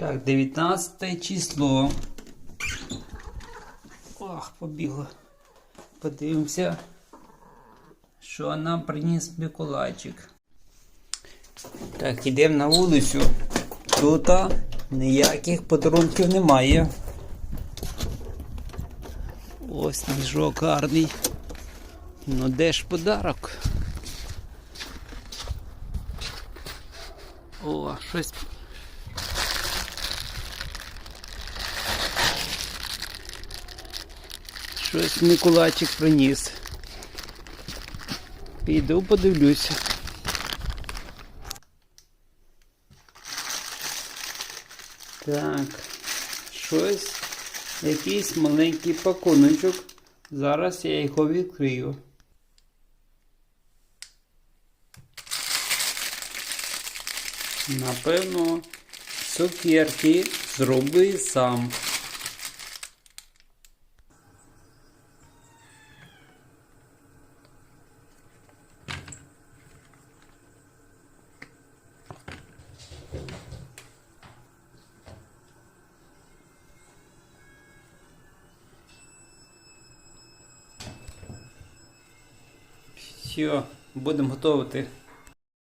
Так, 19 число. Ох, побігло. Подивимося, що нам приніс Миколайчик. Так, йдемо на вулицю. Тут ніяких подарунків немає. Ось сніжок гарний. Ну де ж подарок? О, щось. Щось Миколайчик приніс. Піду подивлюся. Так, щось, якийсь маленький пакуночок. Зараз я його відкрию. Напевно, цукерки зроби сам. Все, будемо готувати